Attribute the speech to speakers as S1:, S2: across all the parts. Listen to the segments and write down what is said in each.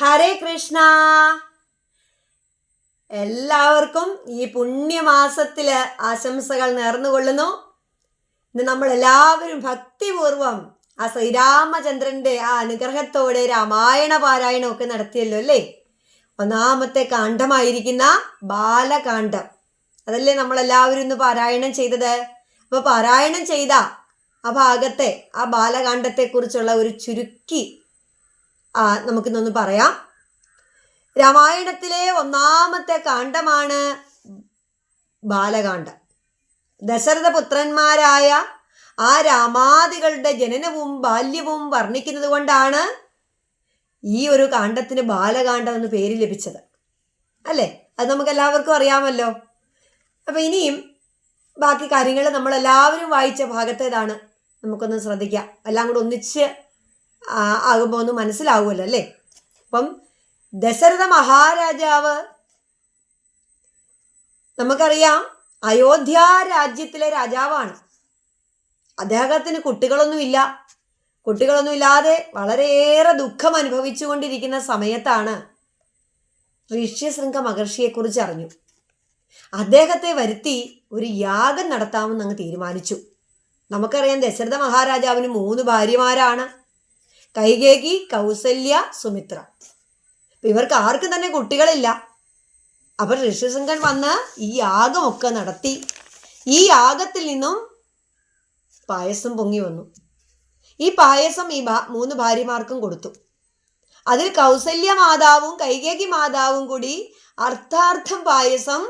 S1: ഹരേ കൃഷ്ണ. എല്ലാവർക്കും ഈ പുണ്യമാസത്തിൽ ആശംസകൾ നേർന്നുകൊള്ളുന്നു. ഇന്ന് നമ്മൾ എല്ലാവരും ഭക്തിപൂർവം ആ ശ്രീരാമചന്ദ്രന്റെ ആ അനുഗ്രഹത്തോടെ രാമായണ പാരായണം ഒക്കെ നടത്തിയല്ലോ അല്ലേ? ഒന്നാമത്തെ കാണ്ഡമായിരിക്കുന്ന ബാലകാന്ഡം അതല്ലേ നമ്മൾ എല്ലാവരും ഇന്ന് പാരായണം ചെയ്തത്? അപ്പൊ പാരായണം ചെയ്ത ആ ഭാഗത്തെ ആ ബാലകാന്ഡത്തെ കുറിച്ചുള്ള ഒരു ചുരുക്കി നമുക്കിന്നൊന്ന് പറയാം. രാമായണത്തിലെ ഒന്നാമത്തെ കാണ്ഡമാണ് ബാലകാന്ഡം ദശരഥ പുത്രന്മാരായ ആ രാമാദികളുടെ ജനനവും ബാല്യവും വർണിക്കുന്നത് കൊണ്ടാണ് ഈ ഒരു കാണ്ഡത്തിന് ബാലകാന്ഡം എന്ന് പേര് ലഭിച്ചത്. അല്ലേ? അത് നമുക്ക് എല്ലാവർക്കും അറിയാമല്ലോ. അപ്പം ഇനിയും ബാക്കി കാര്യങ്ങൾ നമ്മളെല്ലാവരും വായിച്ച ഭാഗത്തേതാണ് നമുക്കൊന്ന് ശ്രദ്ധിക്കാം. എല്ലാം കൂടെ ഒന്നിച്ച് ആകുമ്പോൾ ഒന്ന് മനസ്സിലാവുമല്ലോ അല്ലേ? അപ്പം ദശരഥ മഹാരാജാവ് നമുക്കറിയാം അയോധ്യ രാജ്യത്തിലെ രാജാവാണ്. അദ്ദേഹത്തിന് കുട്ടികളൊന്നുമില്ല. കുട്ടികളൊന്നുമില്ലാതെ വളരെയേറെ ദുഃഖം അനുഭവിച്ചുകൊണ്ടിരിക്കുന്ന സമയത്താണ് ഋഷ്യശൃംഖ മഹർഷിയെക്കുറിച്ച് അറിഞ്ഞു. അദ്ദേഹത്തെ വരുത്തി ഒരു യാഗം നടത്താമെന്ന് അങ്ങ് തീരുമാനിച്ചു. നമുക്കറിയാം ദശരഥ മഹാരാജാവിന് മൂന്ന് ഭാര്യമാരാണ്. കൈകേകി കൗസല്യ സുമിത്ര. ഇവർക്ക് ആർക്കും തന്നെ കുട്ടികളില്ല. അപ്പൊ ഋഷിശൃംഖൻ വന്ന് ഈ യാഗമൊക്കെ നടത്തി. ഈ യാഗത്തിൽ നിന്നും പായസം പൊങ്ങി വന്നു. ഈ പായസം ഈ മൂന്ന് ഭാര്യമാർക്കും കൊടുത്തു. അതിൽ കൗസല്യ മാതാവും കൈകേകി മാതാവും കൂടി അർത്ഥാർത്ഥം പായസം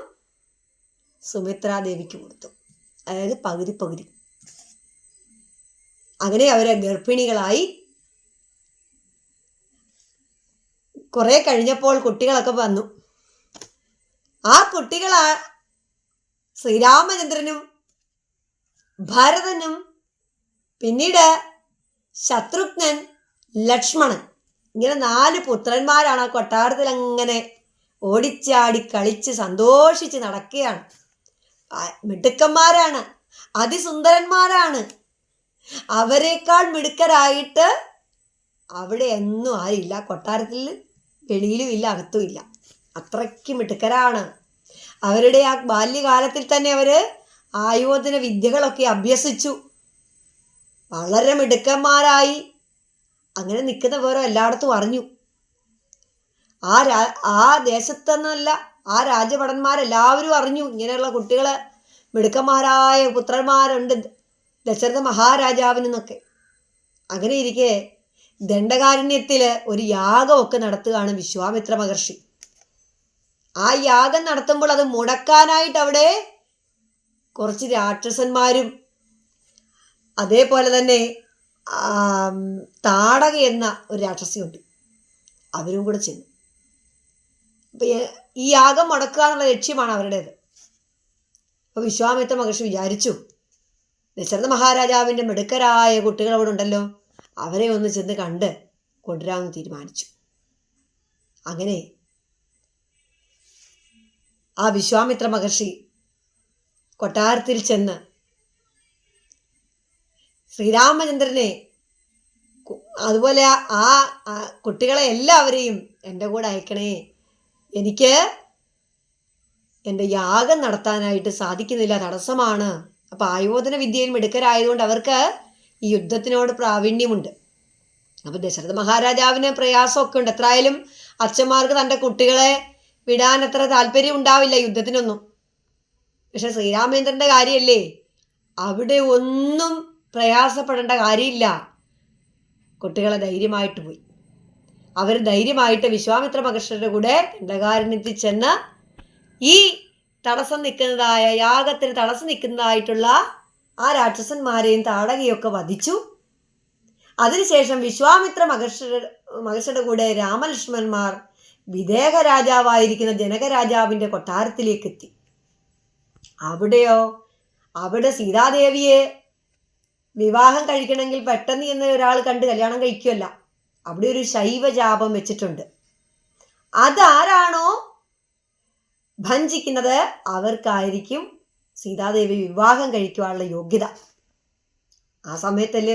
S1: സുമിത്രാദേവിക്ക് കൊടുത്തു. അതായത് പകുതി പകുതി. അങ്ങനെ അവരെ ഗർഭിണികളായി കുറെ കഴിഞ്ഞപ്പോൾ കുട്ടികളൊക്കെ വന്നു. ആ കുട്ടികളാ ശ്രീരാമചന്ദ്രനും ഭരതനും പിന്നീട് ശത്രുഘ്നൻ ലക്ഷ്മണൻ. ഇങ്ങനെ നാല് പുത്രന്മാരാണ് ആ കൊട്ടാരത്തിൽ അങ്ങനെ ഓടിച്ചാടി കളിച്ച് സന്തോഷിച്ച് നടക്കുകയാണ്. മിടുക്കന്മാരാണ് അതിസുന്ദരന്മാരാണ്. അവരെക്കാൾ മിടുക്കരായിട്ട് അവിടെ എന്നും ആരില്ല കൊട്ടാരത്തിൽ വെളിയിലും ഇല്ല അകത്തും ഇല്ല അത്രയ്ക്ക് മിടുക്കരാണ്. അവരുടെ ആ ബാല്യകാലത്തിൽ തന്നെ അവർ ആയോധന വിദ്യകളൊക്കെ അഭ്യസിച്ചു. വളരെ മിടുക്കന്മാരായി. അങ്ങനെ നിൽക്കുന്ന വേറെ എല്ലായിടത്തും അറിഞ്ഞു. ആ രാ ആ ദേശത്തെന്നല്ല ആ രാജഭടന്മാരെല്ലാവരും അറിഞ്ഞു. ഇങ്ങനെയുള്ള കുട്ടികൾ മിടുക്കന്മാരായ പുത്രന്മാരുണ്ട് ദശരഥ മഹാരാജാവിനെന്നൊക്കെ. അങ്ങനെ ഇരിക്കെ ദണ്ഡകാരണ്യത്തിൽ ഒരു യാഗമൊക്കെ നടത്തുകയാണ് വിശ്വാമിത്ര മഹർഷി. ആ യാഗം നടത്തുമ്പോൾ അത് മുടക്കാനായിട്ട് അവിടെ കുറച്ച് രാക്ഷസന്മാരും അതേപോലെ തന്നെ താടക എന്ന ഒരു രാക്ഷസിയുണ്ട്. അവരും കൂടെ ചെന്നു. ഈ യാഗം മുടക്കുക എന്നുള്ള ലക്ഷ്യമാണ് അവരുടേത്. അപ്പോൾ വിശ്വാമിത്ര മഹർഷി വിചാരിച്ചു ദശരഥ മഹാരാജാവിന്റെ മിടുക്കരായ കുട്ടികൾ അവിടെ ഉണ്ടല്ലോ. അവരെ ഒന്ന് ചെന്ന് കണ്ട് കൊണ്ടുവരാമെന്ന് തീരുമാനിച്ചു. അങ്ങനെ ആ വിശ്വാമിത്ര മഹർഷി കൊട്ടാരത്തിൽ ചെന്ന് ശ്രീരാമചന്ദ്രനെ അതുപോലെ ആ കുട്ടികളെ എല്ലാവരെയും എന്റെ കൂടെ അയക്കണേ. എനിക്ക് എന്റെ യാഗം നടത്താനായിട്ട് സാധിക്കുന്നില്ല തടസ്സമാണ്. അപ്പോൾ ആയോധന വിദ്യയിൽ മിടുക്കരായതുകൊണ്ട് അവർക്ക് ഈ യുദ്ധത്തിനോട് പ്രാവീണ്യമുണ്ട്. അപ്പോൾ ദശരഥ മഹാരാജാവിന് പ്രയാസമൊക്കെ ഉണ്ട്. എത്രയായാലും അച്ഛന്മാർക്ക് തന്റെ കുട്ടികളെ വിടാൻ അത്ര താല്പര്യം ഉണ്ടാവില്ല യുദ്ധത്തിനൊന്നും. പക്ഷെ ശ്രീരാമേന്ദ്രന്റെ കാര്യമല്ലേ? അവിടെ ഒന്നും പ്രയാസപ്പെടേണ്ട കാര്യമില്ല. കുട്ടികളെ ധൈര്യമായിട്ട് പോയി. അവർ ധൈര്യമായിട്ട് വിശ്വാമിത്ര മഹർഷിയുടെ കൂടെ ദണ്ഡകാരണ്യത്തിൽ ചെന്ന് ഈ തടസ്സം നിൽക്കുന്നതായ യാഗത്തിന് തടസ്സം നിൽക്കുന്നതായിട്ടുള്ള ആ രാക്ഷസന്മാരെയും താടകയൊക്കെ വധിച്ചു. അതിനുശേഷം വിശ്വാമിത്ര മഹർഷ മഹർഷിയുടെ കൂടെ രാമലക്ഷ്മണന്മാർ വിദേഹ രാജാവായിരിക്കുന്ന ജനകരാജാവിന്റെ കൊട്ടാരത്തിലേക്ക് എത്തി അവിടെയോ? അവിടെ സീതാദേവിയെ വിവാഹം കഴിക്കണമെങ്കിൽ പെട്ടെന്ന് എന്ന് ഒരാൾ കണ്ട് കല്യാണം കഴിക്കുമല്ല അവിടെ ഒരു ശൈവജാപം വെച്ചിട്ടുണ്ട്. അതാരാണോ ഭഞ്ചിക്കുന്നത്? അവർക്കായിരിക്കും സീതാദേവി വിവാഹം കഴിക്കുവാനുള്ള യോഗ്യത. ആ സമയത്തല്ലേ